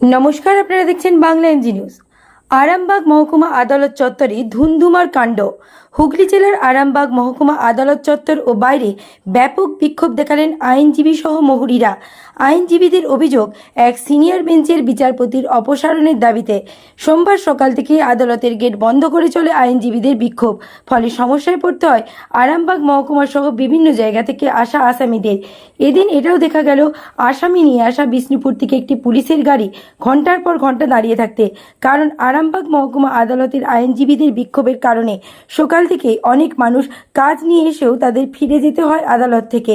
নমস্কার আপনারা দেখছেন বাংলা এনজি নিউজ। আরামবাগ মহকুমা আদালত চত্বরে ধুন্ধুমার কাণ্ড। হুগলি জেলার আরামবাগ মহকুমা আদালত চত্বর ও বাইরে ব্যাপক বিক্ষোভ দেখালেন আইনজীবী সহ মহুরীরা। আইনজীবীদের অভিযোগ, এক সিনিয়র বেঞ্চের বিচারপতির অপসারণের দাবিতে সোমবার সকাল থেকে আদালতের গেট বন্ধ করে চলে আইনজীবীদের বিক্ষোভ। ফলে সমস্যায় পড়তে হয় আরামবাগ মহকুমা সহ বিভিন্ন জায়গা থেকে আসা আসামিদের। এদিন এটাও দেখা গেল, আসামি নিয়ে আসা বিষ্ণুপুর থেকে একটি পুলিশের গাড়ি ঘণ্টার পর ঘণ্টা দাঁড়িয়ে থাকতে। কারণ আরামবাগ মহকুমা আদালতের আইনজীবীদের বিক্ষোভের কারণে সকাল থেকে অনেক মানুষ কাজ নিয়ে এসেও তাদের ফিরে যেতে হয় আদালত থেকে।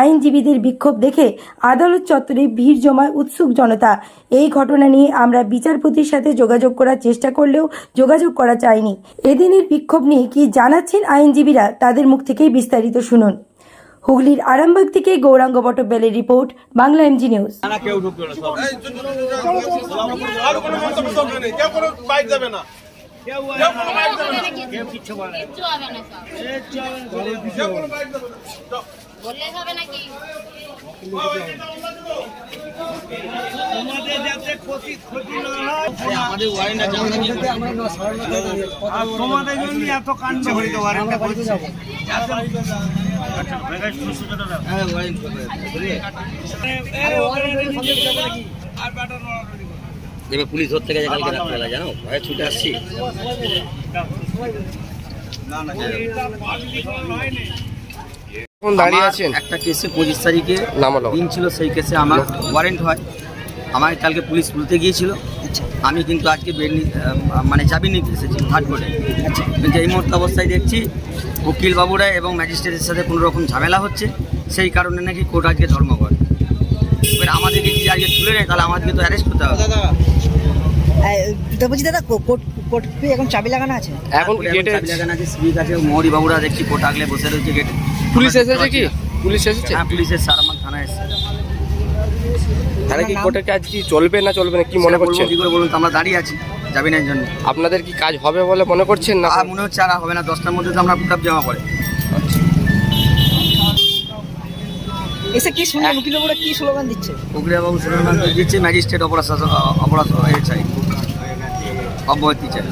আইনজীবীদের বিক্ষোভ দেখে আদালত চত্বরে ভিড় জমায় উৎসুক জনতা। এই ঘটনা নিয়ে আমরা বিচারপতির সাথে যোগাযোগ করার চেষ্টা করলেও যোগাযোগ করা যায়নি। এদিনের বিক্ষোভ নিয়ে কি জানাচ্ছেন আইনজীবীরা, তাদের মুখ থেকেই বিস্তারিত শুনুন। হুগলির আরামবাগ থেকে Gouranga বটবেলের report Bangla M G news. বললে হবে নাকি? তোমাদের হয় জন্য এত কাণ্ড হইতে যাব। আচ্ছা দাও হ্যাঁ করবে। এবার পুলিশ ধরতে গেছে কালকে রাত্রেবেলা জানো? ভয়ে ছুটে আসছি। না না এটা পাবলিক নয় না এখন দাঁড়িয়ে আছেন? একটা কেসে পঁচিশ তারিখে দিন ছিল সেই কেসে আমার ওয়ারেন্ট হয়। আমাকে কালকে পুলিশ তুলতে গিয়েছিল। আমি কিন্তু আজকে বেড মানে চাবি নিতে এসেছি হাট করে কিন্তু এই মুহূর্তে অবস্থায় দেখছি উকিল বাবুরা এবং ম্যাজিস্ট্রেটের সাথে কোনো রকম ঝামেলা হচ্ছে সেই কারণে নাকি কোর্ট আজকে ধর্মঘট এবার আমাদেরকে যদি আজকে তুলে নেয় তাহলে আমাদেরকে তো অ্যারেস্ট করতে হবে। তো বলছি দাদা কো- কোর্ট কোর্ট কি এখন চাবি লাগানো আছে? এখন গেটে চাবি লাগানো আছে সিভিক আছে মৌরি বাবুরা দেখছি কোর্ট আগলে বসে রয়েছে গেটে পুলিশ এসেছে কি? পুলিশ এসেছে? হ্যাঁ পুলিশের স্যার আমার থানায় এসেছে। তাহলে কি কোর্টের কাজ কি চলবে না চলবে না? কি মনে করছেন? কি করে বলুন তো আমরা দাঁড়িয়ে আছি জামিনের জন্য। আপনাদের কি কাজ হবে বলে মনে করছেন না? মনে হচ্ছে আর হবে না দশটার মধ্যে তো আমরা পিকআপ জমা পড়ে এসে কি শুনলেন? উকিল বাবুরা কি স্লোগান দিচ্ছে? উগরিয়া বাবু সুলেমান দিচ্ছে ম্যাজিস্ট্রেট অপরাধ অপরাধ চাই। অব্যাহতি চাই।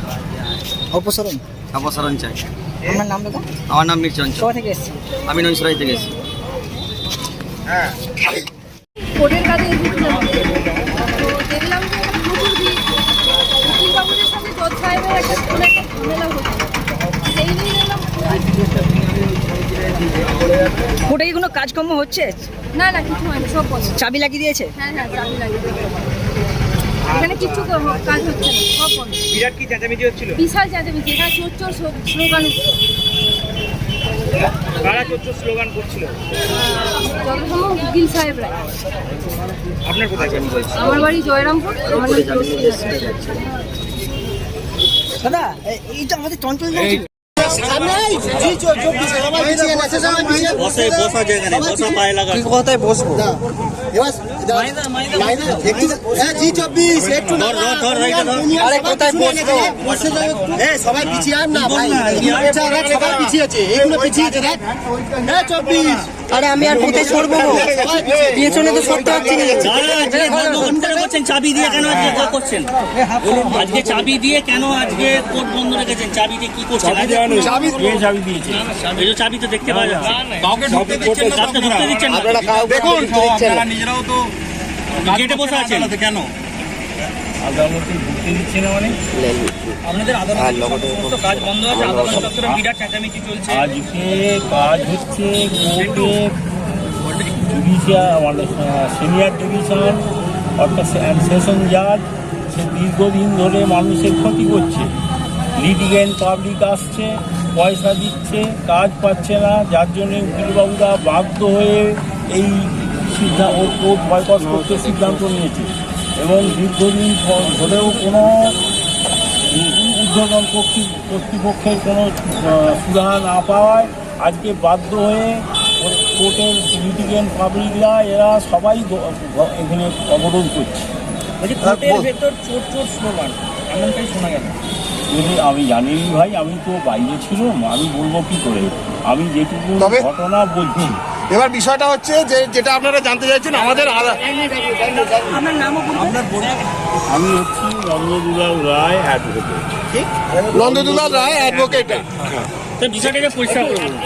অপসারণ? অপসারণ চাই। আমার নাম দাদা? আমার নাম মির চঞ্চল। কোথা থেকে এসেছি আমি নৈশরাই থেকে এসেছি। কোর্টের কাজে এসেছিলাম তো দেখলাম যে উকিলবাবুদের সাথে জজ সাহেবের একটা কোনো একটা ঝামেলা হচ্ছে সেই নিয়ে এলাম কোর্টে কি কোনো কাজকর্ম হচ্ছে? না না কিছু হয়নি সব বন্ধ। চাবি লাগিয়ে দিয়েছে? হ্যাঁ হ্যাঁ চাবি লাগিয়ে দিয়েছে। এখানে কিচ্ছু কাজ হচ্ছে না সব বিরাট কি চেঁচামেচি হচ্ছিল? বিশাল চেঁচামেচি এখানে চোর চোর স্লো- স্লোগান কারা চোদ্দ স্লোগান করছিল? যত উকিল সাহেবরা আপনার কোথায়? আমার বাড়ি জয়রামপুর আমার। দাদা এ- এই তো আমাদের চঞ্চল কোথায় বসবো? সবাই পিছিয়ে আর না ভাই। সবাই পিছিয়ে আছে। এইগুলো পিছিয়ে দেখ। চব্বিশ। আরে আমি আর কোথায় সরবো পেছনে তো সরতে পারছি করছেন চাবি দিয়ে কেন আজকে করছেন? আজকে চাবি দিয়ে কেন আজকে কোর্ট বন্ধ রেখেছেন? চাবি দিয়ে কি করছেন? চাবি চাবি দিয়েছে। এই যে চাবি তো দেখতে পাওয়া যাচ্ছে। কাউকে ঢুকতে দিচ্ছেন না কাউকে ঢুকতে দিচ্ছেন না। দেখুন। আপনারা নিজেরাও তো গেটে বসে আছেন। কেন? আদালতে ঢুকতে দিচ্ছে না মানে? আপনাদের আর সমস্ত কাজ বন্ধ আছে? আদালত চত্বরে বিরাট চেঁচামেচি চলছে। আজকে কাজ হচ্ছে কোর্টে জুডিশিয়াল সিনিয়র অর্থাৎ সেশন জাজ সে দীর্ঘদিন ধরে মানুষের ক্ষতি করছে। লিটিগেন্ট পাবলিক আসছে পয়সা দিচ্ছে কাজ পাচ্ছে না যার জন্য উকিলবাবুরা বাধ্য হয়ে এই সিদ্ধান্ত কোর্ট বয়কট করতে সিদ্ধান্ত নিয়েছে। এবং দীর্ঘদিন ধরেও কোনো কর্তৃ কর্তৃপক্ষের কোনো সুরাহা না পাওয়ায় আজকে বাধ্য হয়ে কোর্টের লিটিগেন্ট পাবলিকরা এরা সবাই এখানে অবরোধ করছে। এমনটাই শোনা গেল। আমি জানি ভাই আমি তো বাইরে ছিলাম আমি বলব কি করে? আমি যেটুকু ঘটনা বলছি। এবার বিষয়টা হচ্ছে যে যেটা আপনারা জানতে চাইছেন আমাদের আমি হচ্ছি নন্দদুলাল রায় অ্যাডভোকেট নন্দদুলাল রায় অ্যাডভোকেট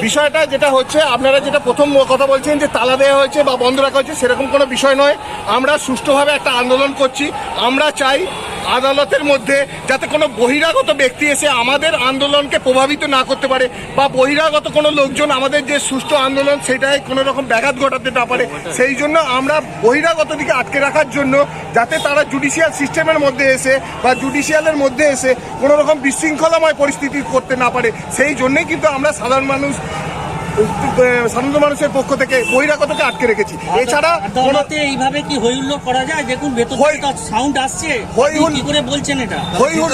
বিষয়টা যেটা হচ্ছে আপনারা যেটা প্রথম কথা বলছেন যে তালা দেওয়া হয়েছে বা বন্ধ রাখা হয়েছে সেরকম কোনো বিষয় নয়। আমরা সুষ্ঠুভাবে একটা আন্দোলন করছি। আমরা চাই আদালতের মধ্যে যাতে কোনো বহিরাগত ব্যক্তি এসে আমাদের আন্দোলনকে প্রভাবিত না করতে পারে বা বহিরাগত কোনো লোকজন আমাদের যে সুষ্ঠু আন্দোলন সেটাই কোনো রকম ব্যাঘাত ঘটাতে না পারে, সেই জন্য আমরা বহিরাগত দিকে আটকে রাখার জন্য যাতে তারা জুডিশিয়াল সিস্টেমের মধ্যে এসে বা জুডিশিয়ালের মধ্যে এসে কোনো রকম বিশৃঙ্খলাময় পরিস্থিতি করতে না পারে, সেই জন্যই কিন্তু আমরা সাধারণ মানুষ সাধারণ মানুষের পক্ষ থেকে বহিরাগতকে আটকে রেখেছি। এছাড়া কোনো আদালতে এইভাবে কি হই হুল্লোড় করা যায়? দেখুন ভেতর সাউন্ড আসছে। হই কি করে বলছেন এটা? হই হুল-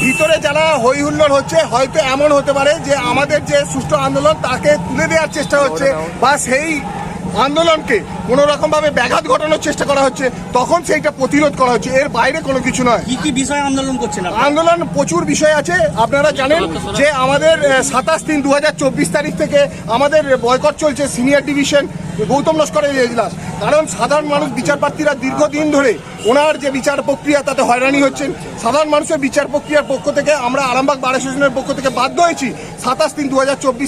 ভিতরে যারা হই হুল্লোড় হচ্ছে হয়তো এমন হতে পারে যে আমাদের যে সুষ্ঠু আন্দোলন তাকে তুলে দেওয়ার চেষ্টা হচ্ছে বা সেই আন্দোলনকে কোনো রকম ভাবে ব্যাঘাত ঘটানোর চেষ্টা করা হচ্ছে তখন সেইটা প্রতিরোধ করা হচ্ছে। এর বাইরে কোনো কিছু নয়। কি কি বিষয়ে আন্দোলন করছেন আন্দোলন প্রচুর বিষয় আছে। আপনারা জানেন যে আমাদের সাতাশ তিন দু তারিখ থেকে আমাদের বয়কট চলছে সিনিয়র ডিভিশন গৌতম লস্করের এজলাস। কারণ সাধারণ মানুষ বিচারপ্রার্থীরা দীর্ঘদিন ধরে ওনার যে বিচার প্রক্রিয়া তাতে হয়রানি হচ্ছেন। সাধারণ মানুষের বিচার প্রক্রিয়ার পক্ষ থেকে আমরা আরামবাগ বার অ্যাসোসিয়েশনের পক্ষ থেকে বাধ্য হয়েছি সাতাশ তিন দু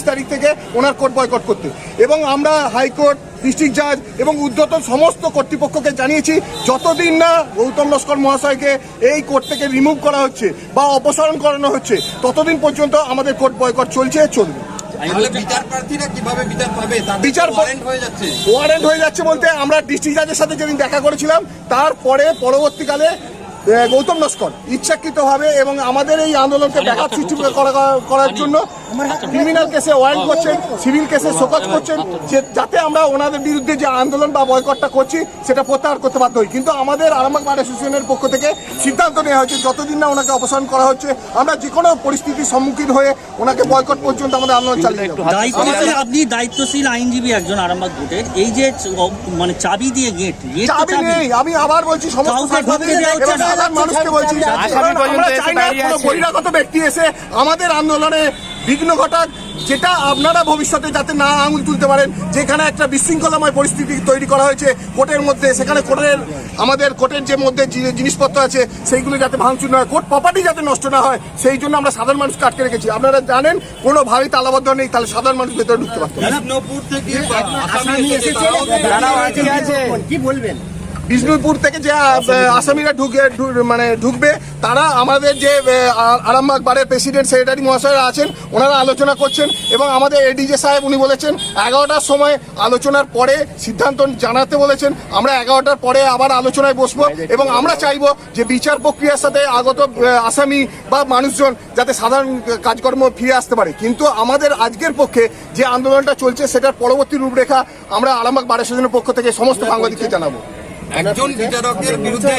তারিখ থেকে ওনার কোর্ট বয়কট করতে। এবং আমরা হাইকোর্ট ডিস্ট্রিক্ট জাজ এবং উদ্যতন সমস্ত কর্তৃপক্ষকে জানিয়েছি যতদিন না গৌতম লস্কর মহাশয়কে এই কোর্ট থেকে রিমুভ করা হচ্ছে বা অপসারণ করানো হচ্ছে ততদিন পর্যন্ত আমাদের কোর্ট বয়কট চলছে চলবে। বিচার ওয়ারেন্ট হয়ে যাচ্ছে। ওয়ারেন্ট হয়ে যাচ্ছে বলতে আমরা ডিস্ট্রিক্ট জাজের সাথে যেদিন দেখা করেছিলাম তারপরে পরবর্তীকালে গৌতম নস্কর ইচ্ছাকৃতভাবে এবং আমাদের এই আন্দোলনকে ব্যাঘাত সৃষ্টি করা- করার জন্য ক্রিমিনাল কেসে ওয়ারেন্ট করছেন সিভিল কেসে শোকজ করছেন যে- যাতে আমরা ওনাদের বিরুদ্ধে যে আন্দোলন বা বয়কটটা করছি সেটা প্রত্যাহার করতে বাধ্য হই। কিন্তু আমাদের আরামবাগ বার অ্যাসোসিয়েশনের পক্ষ থেকে সিদ্ধান্ত নেওয়া হয়েছে যতদিন না ওনাকে অপসারণ করা হচ্ছে আমরা যে কোনো পরিস্থিতির সম্মুখীন হয়ে ওনাকে বয়কট পর্যন্ত আমাদের আন্দোলন চালিয়ে দায়িত্বশীল আপনি দায়িত্বশীল আইনজীবী একজন আরামবাগ ভোটের এই যে মানে চাবি দিয়ে গেট চাবি নেই আমি আবার বলছি সমস্ত মানুষকে বলছি আমরা চাই না কোনো বহিরাগত ব্যক্তি এসে আমাদের আন্দোলনে বিঘ্ন ঘটাক যেটা আপনারা ভবিষ্যতে যাতে না আঙুল তুলতে পারেন যেখানে একটা বিশৃঙ্খলাময় পরিস্থিতি তৈরি করা হয়েছে কোর্টের মধ্যে সেখানে কোর্টের আমাদের কোর্টের যে মধ্যে যে জিনিসপত্র আছে সেইগুলো যাতে ভাঙচুর না হয় কোর্ট প্রপার্টি যাতে নষ্ট না হয় সেই জন্য আমরা সাধারণ মানুষকে আটকে রেখেছি। আপনারা জানেন কোনো কোনোভাবেই তালাবদ্ধ নেই তাহলে সাধারণ মানুষ ভেতরে ঢুকতে পারতো না। বিষ্ণুপুর থেকে আসামি এসেছে? তারাও আজকে আছে। কি বলবেন? বিষ্ণুপুর থেকে যে আসামিরা ঢুকে মানে ঢুকবে তারা আমাদের যে আরামবাগ বারের প্রেসিডেন্ট সেক্রেটারি মহাশয়রা আছেন ওনারা আলোচনা করছেন এবং আমাদের এডিজে সাহেব উনি বলেছেন এগারোটার সময় আলোচনার পরে সিদ্ধান্ত জানাতে বলেছেন আমরা এগারোটার পরে আবার আলোচনায় বসবো এবং আমরা চাইব যে বিচার প্রক্রিয়ার সাথে আগত আসামি বা মানুষজন যাতে সাধারণ কাজকর্ম ফিরে আসতে পারে। কিন্তু আমাদের আজকের পক্ষে যে আন্দোলনটা চলছে সেটার পরবর্তী রূপরেখা আমরা আরামবাগ বার অ্যাসোসিয়েশনের পক্ষ থেকে সমস্ত সাংবাদিককে জানাব। একজন বিচারকের বিরুদ্ধে